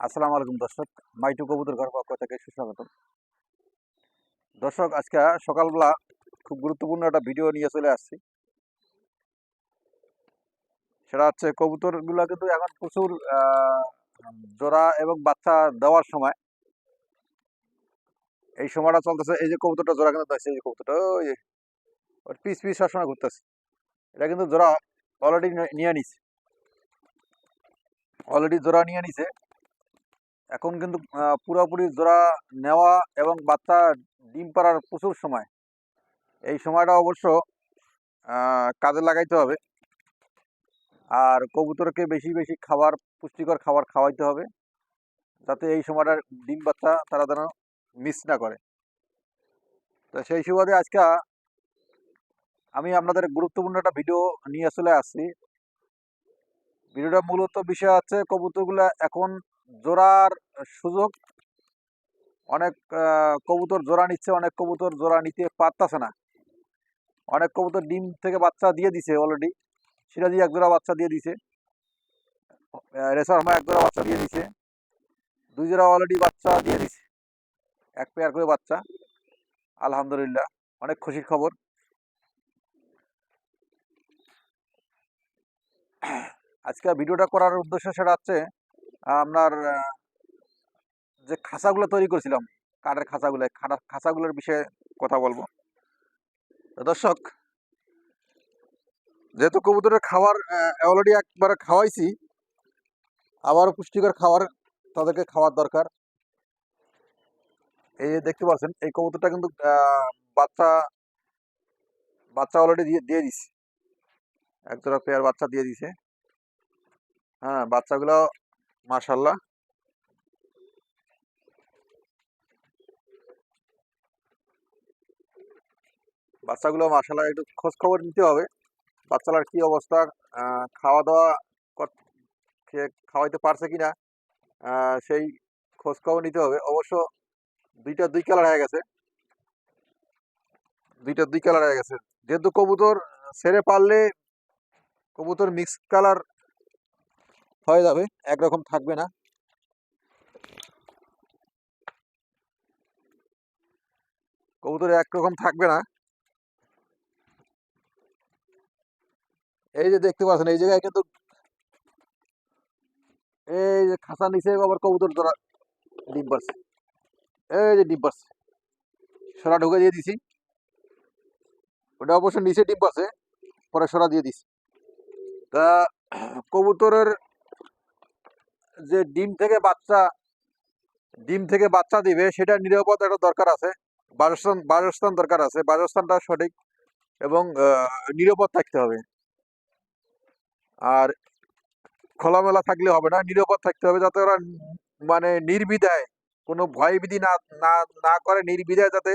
আসসালামু আলাইকুম দর্শক, মাইটু কবুতর ঘর পক্ষ থেকে সুস্বাগত দর্শক, আজকে সকালবেলা খুব গুরুত্বপূর্ণ একটা ভিডিও নিয়ে চলে আসছি। সেটা হচ্ছে কবুতরগুলো কিন্তু এখন প্রচুর জোড়া এবং বাচ্চা দেওয়ার সময়। এই সময়টা চলতেছে, এই যে কবুতরটা জোড়া কিন্তু দিচ্ছে এই কবুতরটা, ওই ওর পিস পিস সবসময় ঘুরতেছে। এটা কিন্তু জোড়া অলরেডি নিয়ে নিছে। অলরেডি জোড়া নিয়ে নিছে। এখন কিন্তু পুরোপুরি জোড়া নেওয়া এবং বাচ্চা ডিম পাড়ার প্রচুর সময়। এই সময়টা অবশ্য কাজে লাগাইতে হবে। আর কবুতরকে বেশি বেশি খাবার, পুষ্টিকর খাবার খাওয়াইতে হবে, যাতে এই সময়টা ডিম বাচ্চা তারা যেন মিস না করে। তো সেই সুবাদে আজকে আমি আপনাদের গুরুত্বপূর্ণ একটা ভিডিও নিয়ে চলে আসছি। ভিডিওটা মূলত বিষয় হচ্ছে কবুতরগুলা এখন জোড়ার সুযোগ, অনেক কবুতর জোড়া নিচ্ছে, অনেক কবুতর জোড়া নিতে পারতাছে না। অনেক কবুতর ডিম থেকে বাচ্চা দিয়ে দিছে অলরেডি সিরাজি এক জোড়া বাচ্চা দিয়ে দিছে। রেসার হামা এক জোড়া বাচ্চা দিয়ে দিছে দুই জোড়া অলরেডি বাচ্চা দিয়ে দিছে। এক পেয়ার করে বাচ্চা, আলহামদুলিল্লাহ, অনেক খুশির খবর। আজকে ভিডিওটা করার উদ্দেশ্য সেটা হচ্ছে আপনার যে খাঁচাগুলো তৈরি করেছিলাম, কাঠের খাঁচাগুলো খাঁচাগুলোর বিষয়ে কথা বলব। দর্শক, যেহেতু কবুতরের খাবার অলরেডি একবার খাওয়াইছি, আবারও পুষ্টিকর খাবার তাদেরকে খাওয়ার দরকার। এই দেখতে পাচ্ছেন, এই কবুতরটা কিন্তু বাচ্চা বাচ্চা অলরেডি দিয়ে দিয়ে দিছে। এক জোড়া পেয়ার বাচ্চা দিয়ে দিছে। হ্যাঁ বাচ্চাগুলো মাশাল্লাহ। বাচ্চাগুলো মাশাল্লাহ একটু খোঁজ খবর নিতে হবে। বাচ্চালার কি অবস্থা? খাওয়া দাওয়া খাওয়াইতে পারছে কিনা? সেই খোঁজ খবর নিতে হবে। অবশ্য দুইটা দুই কালার হয়ে গেছে। দুইটা দুই কালার হয়ে গেছে। যেহেতু কবুতর ছেড়ে পারলে কবুতর মিক্স কালার হয়ে যাবে, একরকম থাকবে না। কবুতর একরকম থাকবে না। এই যে দেখতে পাচ্ছেন, এই জায়গায় কিন্তু এই যে খাঁচা নিচে আবার কবুতর ধরা ডিম পারছে এই যে ডিম পারছে সরা ঢুকে দিয়ে দিছি। ওটা অবশ্য নিচে ডিম পারছে পরে সরা দিয়ে দিছি। তা কবুতরের যে ডিম থেকে বাচ্চা, ডিম থেকে বাচ্চা দিবে সেটা নিরাপদ একটা দরকার আছে। বাসস্থান বাসস্থান দরকার আছে। বাসস্থানটা সঠিক এবং নিরাপদ থাকতে হবে। আর খোলামেলা থাকলে হবে না, নিরাপদ থাকতে হবে যাতে ওরা মানে নির্বিধায়, কোনো ভয় বিধি না না না করে নির্বিধায় যাতে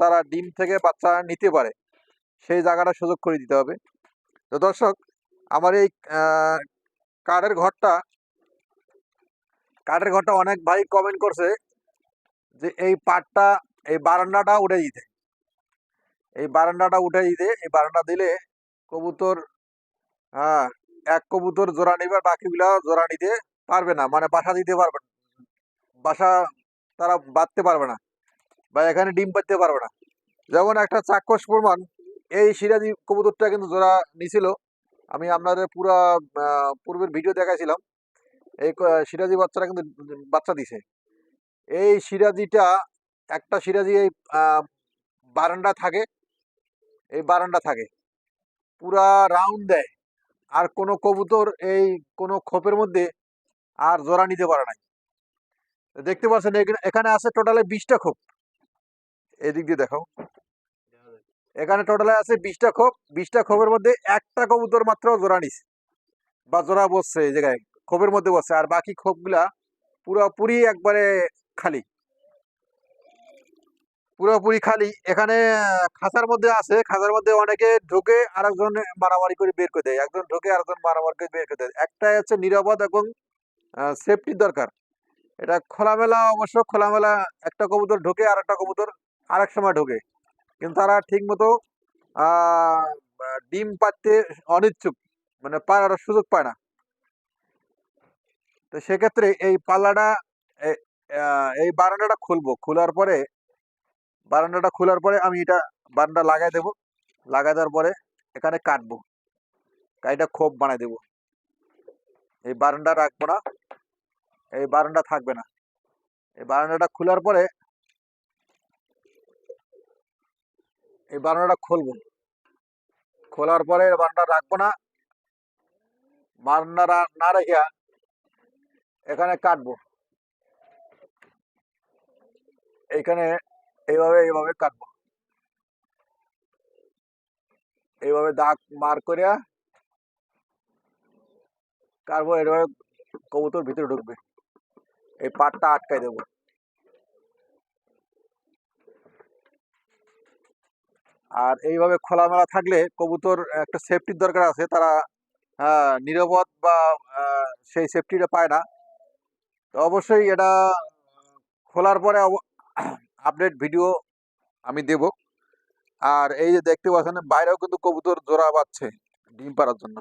তারা ডিম থেকে বাচ্চা নিতে পারে। সেই জায়গাটা সুযোগ করে দিতে হবে। তো দর্শক, আমার এই কাঠের ঘরটা কাঠের ঘরটা অনেক ভাই কমেন্ট করছে যে এই পাটটা, এই বারান্দাটা উঠে দিতে। এই বারান্দাটা উঠে দিতে, এই বারান্দা দিলে কবুতর হ্যাঁ এক কবুতর জোড়া নিবে, বাকিগুলা জোড়া নিতে পারবে না। মানে বাসা দিতে পারবে না। বাসা তারা বাঁধতে পারবে না বা এখানে ডিম পাড়তে পারবে না। যেমন একটা চাক্ষুষ প্রমাণ, এই সিরাজি কবুতরটা কিন্তু জোড়া নিছিল। আমি আপনাদের পুরা পূর্বের ভিডিও দেখাইছিলাম। এই সিরাজি বাচ্চারা কিন্তু বাচ্চা দিছে। এই সিরাজিটা, একটা সিরাজি এই বারান্দা থাকে। এই বারান্দা থাকে। পুরা রাউন্ড দেয়। আর কোনো কবুতর এই কোনো খোপের মধ্যে আর জোড়া নিতে পারে নাই। দেখতে পাচ্ছেন এখানে- আছে টোটালে বিশটা খোপ। এদিক দিয়ে দেখাও। এখানে টোটালে আছে বিশটা খোপ। বিশটা খোপের মধ্যে একটা কবুতর মাত্র জোড়া নিছে। বা জোড়া বসছে এই জায়গায়। খোপের মধ্যে বসছে আর বাকি খোপগুলা পুরোপুরি একবারে খালি। পুরোপুরি খালি। এখানে খাঁচার মধ্যে আছে, খাঁচার মধ্যে অনেকে ঢোকে আরেকজন মারামারি করে বের করে দেয়। একজন ঢোকে আরেকজন মারামারি করে বের করে দেয়। একটাই হচ্ছে নিরাপদ এবং সেফটির দরকার। এটা খোলামেলা, অবশ্য খোলামেলা একটা কবুতর ঢোকে আর একটা কবুতর আরেক সময় ঢোকে। কিন্তু তারা ঠিক মতো ডিম পাড়তে অনিচ্ছুক। মানে পাড়ার সুযোগ পায় না। তো সেক্ষেত্রে এই পাল্লাটা এই বারান্দাটা খুলবো। খোলার পরে, বারান্দাটা খোলার পরে আমি এটা বারান্দা লাগাই দেবো। লাগাই দেওয়ার পরে এখানে কাটবো। কাইটা খোপ বানাই দেবো। এই বারান্দা রাখব না। এই বারান্দা থাকবে না। এই বারান্দাটা খোলার পরে এই বারান্দাটা খুলবো। খোলার পরে বারান্দা রাখব না। বারান্দা না রেখে এখানে কাটবো। এইখানে এইভাবে এইভাবে কাটবো। এইভাবে দাগ মার করিয়া কাটবো এইভাবে কবুতর ভিতরে ঢুকবে। এই পাটটা আটকাই দেবো। আর এইভাবে খোলামেলা থাকলে কবুতর একটা সেফটির দরকার আছে। তারা আহ, নিরাপদ বা সেই সেফটিটা পায় না। তো অবশ্যই এটা, খোলার পরে আপডেট ভিডিও আমি দেব। আর এই যে দেখতে পাচ্ছেন, বাইরেও কিন্তু কবুতর জোড়া বাচ্ছে ডিম পাড়ার জন্য।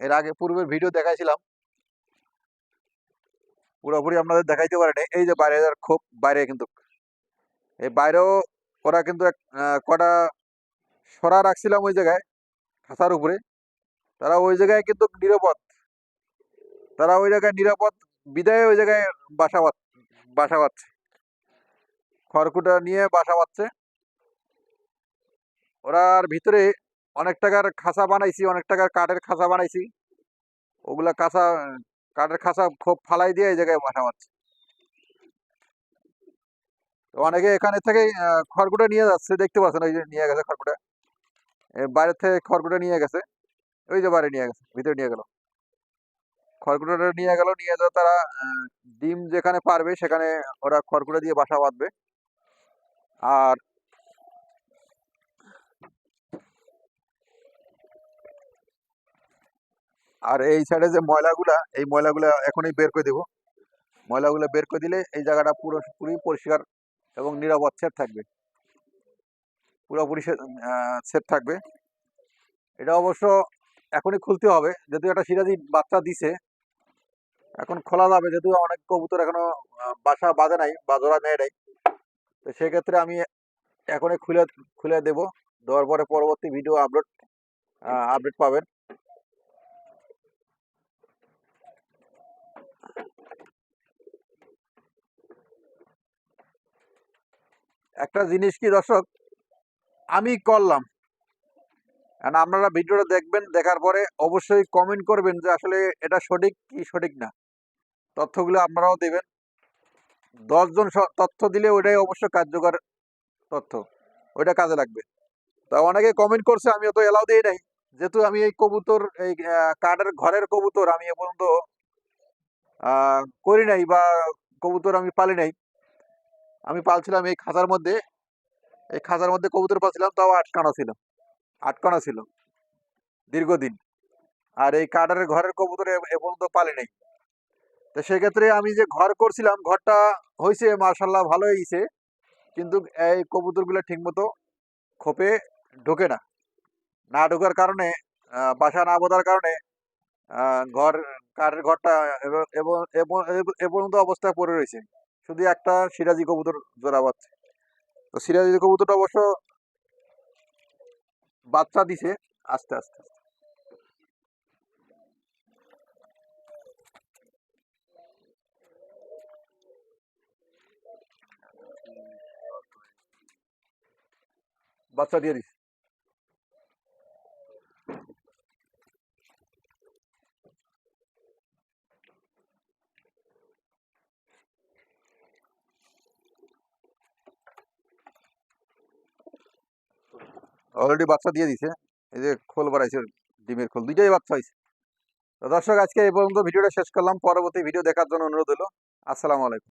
এর আগে পূর্বের ভিডিও দেখাইছিলাম। পুরোপুরি আপনাদের দেখাইতে পারেনি। এই যে বাইরে খুব বাইরে কিন্তু। এই বাইরেও ওরা কিন্তু এক কটা সরা রাখছিলাম ওই জায়গায়, খাঁচার উপরে। তারা ওই জায়গায় কিন্তু নিরাপদ। তারা ওই জায়গায় নিরাপদ, বিদায় ওই জায়গায় বাসা বাসা বাঁধছে। খড়কুটা নিয়ে বাসা বাঁধছে। ওরা আর ভিতরে অনেক টাকার খাঁচা বানাইছি, অনেক টাকার কাঠের খাঁচা বানাইছি। ওগুলা কাঁচা, কাঠের খাঁচা খুব ফালাই দিয়ে এই জায়গায় বাসা বাঁধছে। তো অনেকে এখানে থেকে খড়কুটা নিয়ে যাচ্ছে, দেখতে পাচ্ছেন ওই যে নিয়ে গেছে খড়কুটা। এ বাইরে থেকে খড়কুটা নিয়ে গেছে, ওই যে বাইরে নিয়ে গেছে, ভিতরে নিয়ে গেল। খড়কুটাটা নিয়ে গেল, নিয়ে যাওয়া তারা ডিম যেখানে পারবে সেখানে ওরা খড়কুটা দিয়ে বাসা বাঁধবে। আর আর এই সাইডে যে ময়লাগুলা, এই ময়লাগুলা এখনই বের করে দেবো। ময়লাগুলো বের করে দিলে এই জায়গাটা পুরো পুরি পরিষ্কার এবং নিরাপদ সেফ থাকবে। পুরোপুরি সেফ থাকবে। এটা অবশ্য এখনই খুলতে হবে যেহেতু একটা সিরাজি বাচ্চা দিছে এখন খোলা যাবে যেহেতু অনেক কবুতর এখনও বাসা বাঁধে নাই, বা জোড়া নেয় নাই। তো সেক্ষেত্রে আমি এখনই খুলে খুলে দেবো। দেওয়ার পরে পরবর্তী ভিডিও আপলোড আপডেট পাবেন। একটা জিনিস কি দর্শক? আমি করলাম। আপনারা ভিডিওটা দেখবেন, দেখার পরে অবশ্যই কমেন্ট করবেন যে আসলে এটা সঠিক কি সঠিক না। তথ্যগুলো আপনারাও দেবেন। দশজন তথ্য দিলে ওইটাই অবশ্য কার্যকর তথ্য। ওইটা কাজে লাগবে। তা অনেকে কমেন্ট করছে আমি অত এলাও দিই নাই। যেহেতু আমি এই কবুতর এই কাঠের ঘরের কবুতর আমি এ পর্যন্ত করি নাই বা কবুতর আমি পালি নাই। আমি পালছিলাম এই খাঁচার মধ্যে। এই খাঁচার মধ্যে কবুতর পালছিলাম তাও আটকানো ছিল। আটকানো ছিল। দীর্ঘদিন। আর এই কাঠের ঘরের কবুতর এ পর্যন্ত পালি নাই। তো সেক্ষেত্রে আমি যে ঘর করছিলাম, ঘরটা হয়েছে মার্শাল্লাহ ভালো হয়েছে কিন্তু এই কবুতরগুলো ঠিকমতো খোপে ঢোকে না। না ঢোকার কারণে বাসা না বোধার কারণে ঘর কাঠের ঘরটা এ পর্যন্ত অবস্থায় পড়ে রয়েছে শুধু একটা সিরাজি কবুতর জোড়া বাচ্চা। তো সিরাজি কবুতরটা অবশ্য বাচ্চা দিছে আস্তে আস্তে আস্তে। বাচ্চা দিয়ে দিছে। অলরেডি বাচ্চা দিয়ে দিছে। এই যে খোল বাড়াইছে, ডিমের খোল, দুইটাই বাচ্চা হয়েছে তো দর্শক, আজকে এই পর্যন্ত ভিডিওটা শেষ করলাম। পরবর্তী ভিডিও দেখার জন্য অনুরোধ হলো। আসসালামু আলাইকুম।